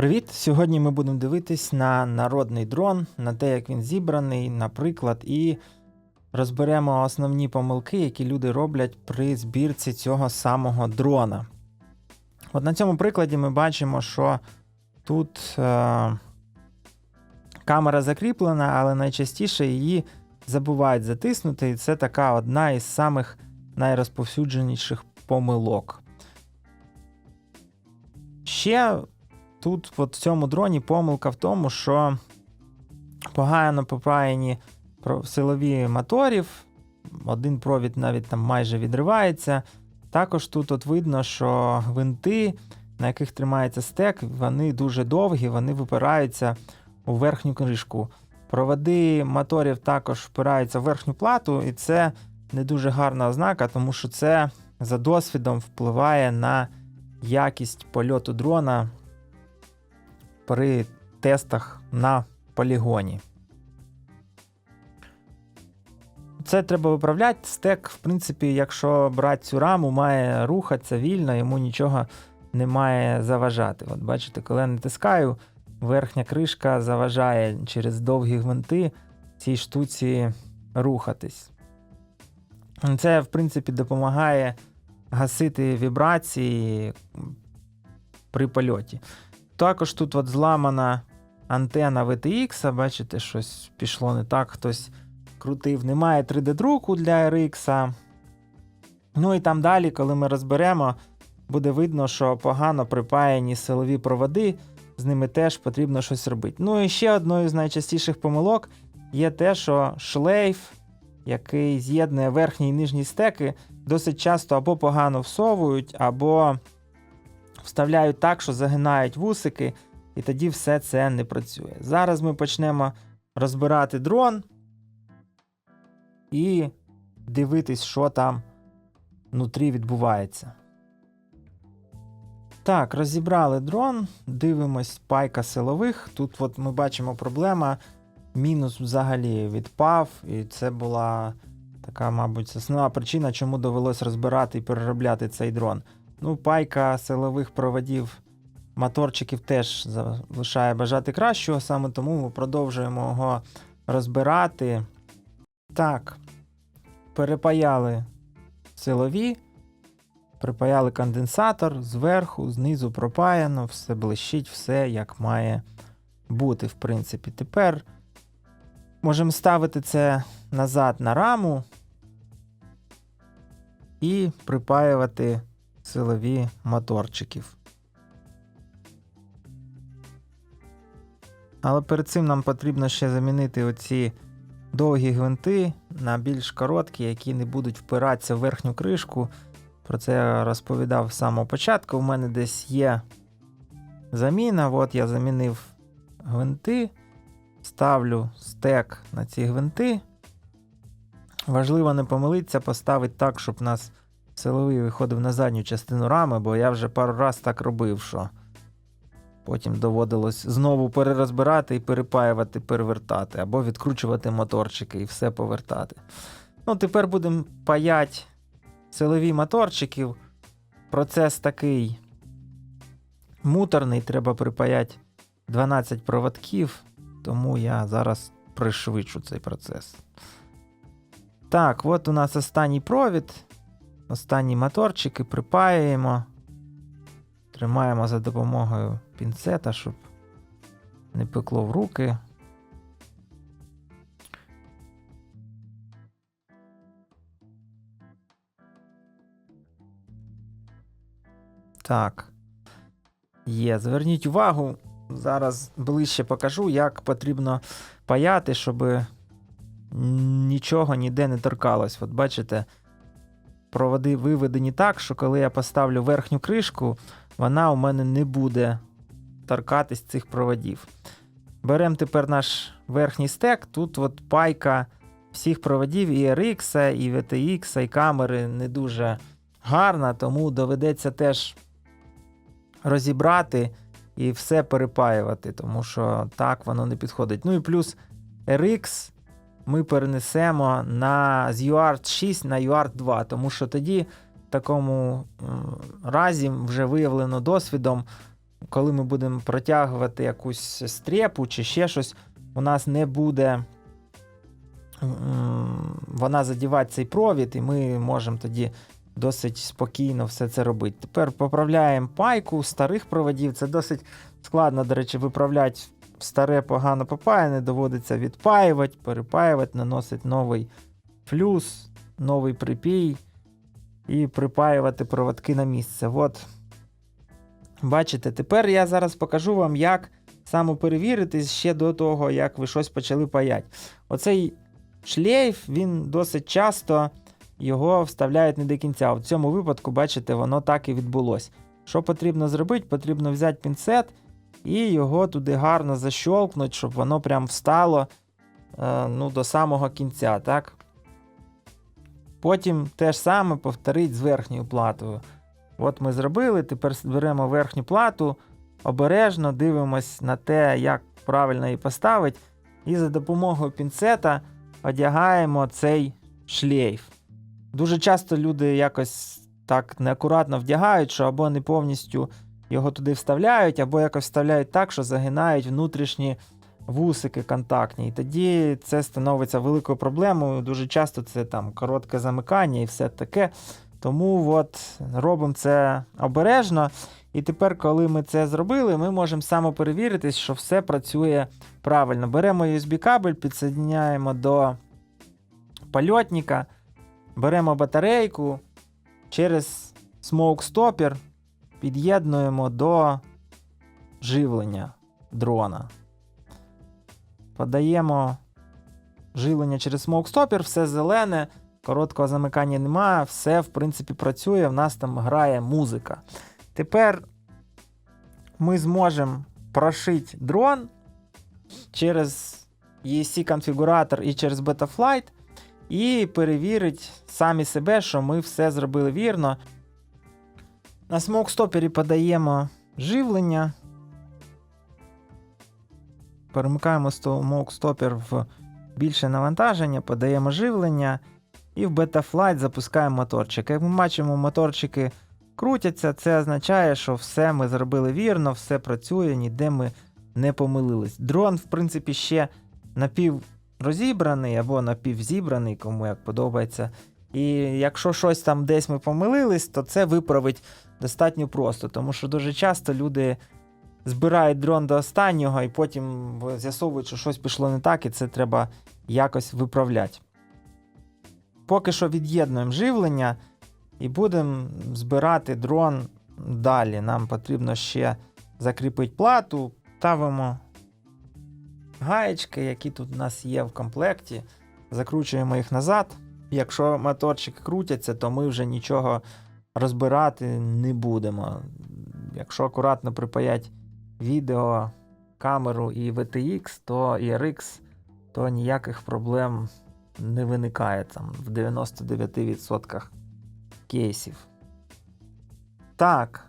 Привіт! Сьогодні ми будемо дивитись на народний дрон, на те, як він зібраний, наприклад, і розберемо основні помилки, які люди роблять при збірці цього самого дрона. От на цьому прикладі ми бачимо, що тут е- камера закріплена, але найчастіше її забувають затиснути, і це така одна із самих найрозповсюдженіших помилок. Ще тут, от в цьому дроні, помилка в тому, що погано про- силові моторів, один провід навіть там майже відривається. Також тут от видно, що гвинти, на яких тримається стек, вони дуже довгі, вони випираються у верхню кришку. Проводи моторів також впираються в верхню плату, і це не дуже гарна ознака, тому що це за досвідом впливає на якість польоту дрона при тестах на полігоні. Це треба виправляти. Стек, в принципі, якщо брати цю раму, має рухатися вільно, йому нічого не має заважати. От бачите, коли я натискаю, верхня кришка заважає через довгі гвинти цій штуці рухатись. Це, в принципі, допомагає гасити вібрації при польоті. Також тут от зламана антена VTX, бачите, щось пішло не так, хтось крутив. Немає 3D-друку для RX. Ну і там далі, коли ми розберемо, буде видно, що погано припаяні силові проводи, з ними теж потрібно щось робити. Ну і ще одною з найчастіших помилок є те, що шлейф, який з'єднує верхні і нижні стеки, досить часто або погано всовують, або вставляють так, що загинають вусики, і тоді все це не працює. Зараз ми почнемо розбирати дрон і дивитись, що там внутрі відбувається. Так, розібрали дрон, дивимось пайка силових. Тут от ми бачимо проблема. Мінус взагалі відпав, і це була така, мабуть, основна причина, чому довелось розбирати і переробляти цей дрон. Ну, пайка силових проводів моторчиків теж залишає бажати кращого, саме тому ми продовжуємо його розбирати. Так, перепаяли силові, припаяли конденсатор зверху, знизу пропаяно, все блищить, все як має бути, в принципі. Тепер можемо ставити це назад на раму і припаювати силові моторчиків. Але перед цим нам потрібно ще замінити оці довгі гвинти на більш короткі, які не будуть впиратися в верхню кришку. Про це я розповідав з самого початку. У мене десь є заміна. От я замінив гвинти, ставлю стек на ці гвинти. Важливо не помилитися, поставити так, щоб у нас силовий виходив на задню частину рами, бо я вже пару раз так робив, що потім доводилось знову перерозбирати і перепаювати, перевертати, або відкручувати моторчики і все повертати. Ну, тепер будемо паяти силові моторчиків. Процес такий муторний, треба припаяти 12 проводків, тому я зараз пришвидшу цей процес. Так, от у нас останній провід. Останні моторчики припаюємо. Тримаємо за допомогою пінцета, щоб не пекло в руки. Так. Є. Зверніть увагу. Зараз ближче покажу, як потрібно паяти, щоб нічого ніде не торкалось. От бачите, проводи виведені так, що коли я поставлю верхню кришку, вона у мене не буде торкатись цих проводів. Беремо тепер наш верхній стек. Тут от пайка всіх проводів і RX, і VTX, і камери не дуже гарна, тому доведеться теж розібрати і все перепаювати, тому що так воно не підходить. Ну і плюс RX ми перенесемо на з UART 6 на UART 2, тому що тоді в такому разі вже виявлено досвідом коли ми будемо протягувати якусь стрепу чи ще щось, у нас не буде вона задівати цей провід, і ми можемо тоді досить спокійно все це робити. Тепер поправляємо пайку старих проводів. Це досить складно, до речі, виправляти старе погано попаяне, доводиться відпаювати, перепаювати, наносити новий флюс, новий припій і припаювати проводки на місце. От. Бачите, тепер я зараз покажу вам, як самоперевірити ще до того, як ви щось почали паяти. Оцей шлейф, він досить часто його вставляють не до кінця. В цьому випадку, бачите, воно так і відбулося. Що потрібно зробити? Потрібно взяти пінцет і його туди гарно защолкнути, щоб воно прям встало е, ну, до самого кінця. так? Потім те ж саме повторить з верхньою платою. От ми зробили, тепер беремо верхню плату, обережно дивимось на те, як правильно її поставити, і за допомогою пінцета одягаємо цей шлейф. Дуже часто люди якось так неакуратно вдягають, що або не повністю його туди вставляють, або якось вставляють так, що загинають внутрішні вусики контактні. І тоді це становиться великою проблемою. Дуже часто це там коротке замикання і все таке. Тому от робимо це обережно. І тепер, коли ми це зробили, ми можемо самоперевіритись, що все працює правильно. Беремо USB-кабель, підсоединяємо до польотника, беремо батарейку, через Stopper під'єднуємо до живлення дрона. Подаємо живлення через Stopper, все зелене, короткого замикання немає, все, в принципі, працює, в нас там грає музика. Тепер ми зможемо прошити дрон через ESC-конфігуратор і через Betaflight і перевірити самі себе, що ми все зробили вірно. На смокстопері подаємо живлення. Перемикаємо смокстопер в більше навантаження, подаємо живлення. І в Betaflight запускаємо моторчик. Як ми бачимо, моторчики крутяться, це означає, що все ми зробили вірно, все працює, ніде ми не помилились. Дрон, в принципі, ще напіврозібраний або напівзібраний, кому як подобається. І якщо щось там десь ми помилились, то це виправить достатньо просто, тому що дуже часто люди збирають дрон до останнього і потім з'ясовують, що щось пішло не так, і це треба якось виправляти. Поки що від'єднуємо живлення і будемо збирати дрон далі. Нам потрібно ще закріпити плату, ставимо гаєчки, які тут у нас є в комплекті, закручуємо їх назад. Якщо моторчики крутяться, то ми вже нічого розбирати не будемо. Якщо акуратно припаять відео, камеру і VTX, то і RX, то ніяких проблем не виникає там в 99% кейсів. Так,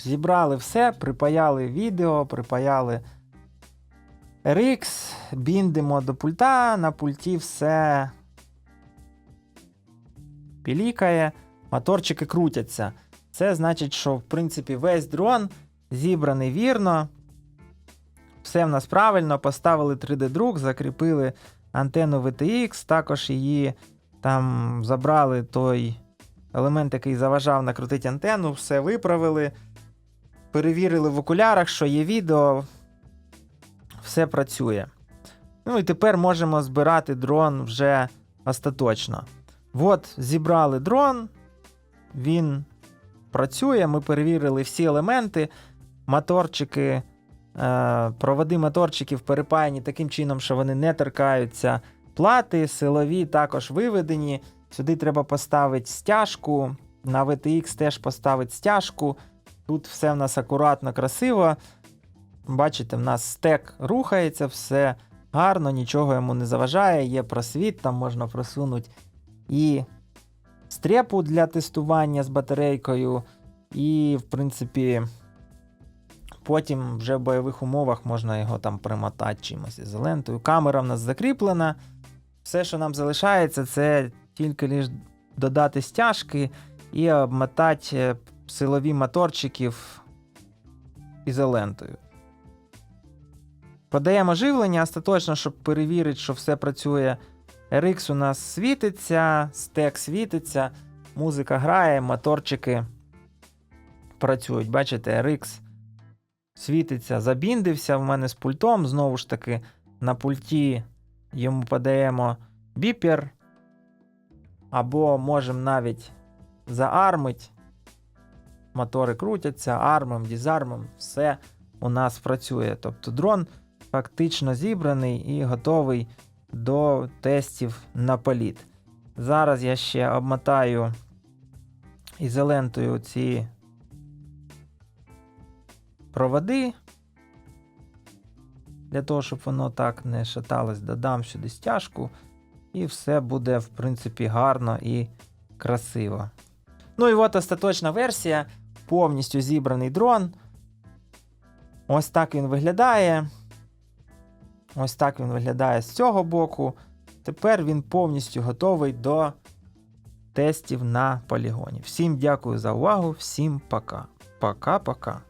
зібрали все, припаяли відео, припаяли RX, біндимо до пульта, на пульті все пілікає, моторчики крутяться. Це значить, що в принципі весь дрон зібраний вірно. Все в нас правильно, поставили 3D-друк, закріпили антенну VTX, також її там забрали той елемент, який заважав накрутити антенну, все виправили. Перевірили в окулярах, що є відео, все працює. Ну і тепер можемо збирати дрон вже остаточно. От, зібрали дрон, він працює. Ми перевірили всі елементи, моторчики, е, проводи моторчиків перепаяні таким чином, що вони не торкаються. Плати, силові також виведені. Сюди треба поставити стяжку. На VTX теж поставити стяжку. Тут все в нас акуратно, красиво. Бачите, в нас стек рухається, все гарно, нічого йому не заважає. Є просвіт, там можна просунути і стрепу для тестування з батарейкою. І, в принципі, потім вже в бойових умовах можна його там примотати чимось ізолентою. Камера в нас закріплена. Все, що нам залишається, це тільки лише додати стяжки і обмотати силові моторчиків ізолентою. Подаємо живлення остаточно, щоб перевірити, що все працює. RX у нас світиться, стек світиться, музика грає, моторчики працюють. Бачите, RX світиться, забіндився в мене з пультом. Знову ж таки, на пульті йому подаємо біпер. Або можемо навіть заармить. Мотори крутяться, армом, дізармом, все у нас працює. Тобто дрон фактично зібраний і готовий до тестів на політ. Зараз я ще обмотаю ізолентою ці проводи. Для того, щоб воно так не шаталось, додам сюди стяжку, і все буде, в принципі, гарно і красиво. Ну і от остаточна версія. Повністю зібраний дрон. Ось так він виглядає. Ось так він виглядає з цього боку. Тепер він повністю готовий до тестів на полігоні. Всім дякую за увагу, всім пока. Пока-пока.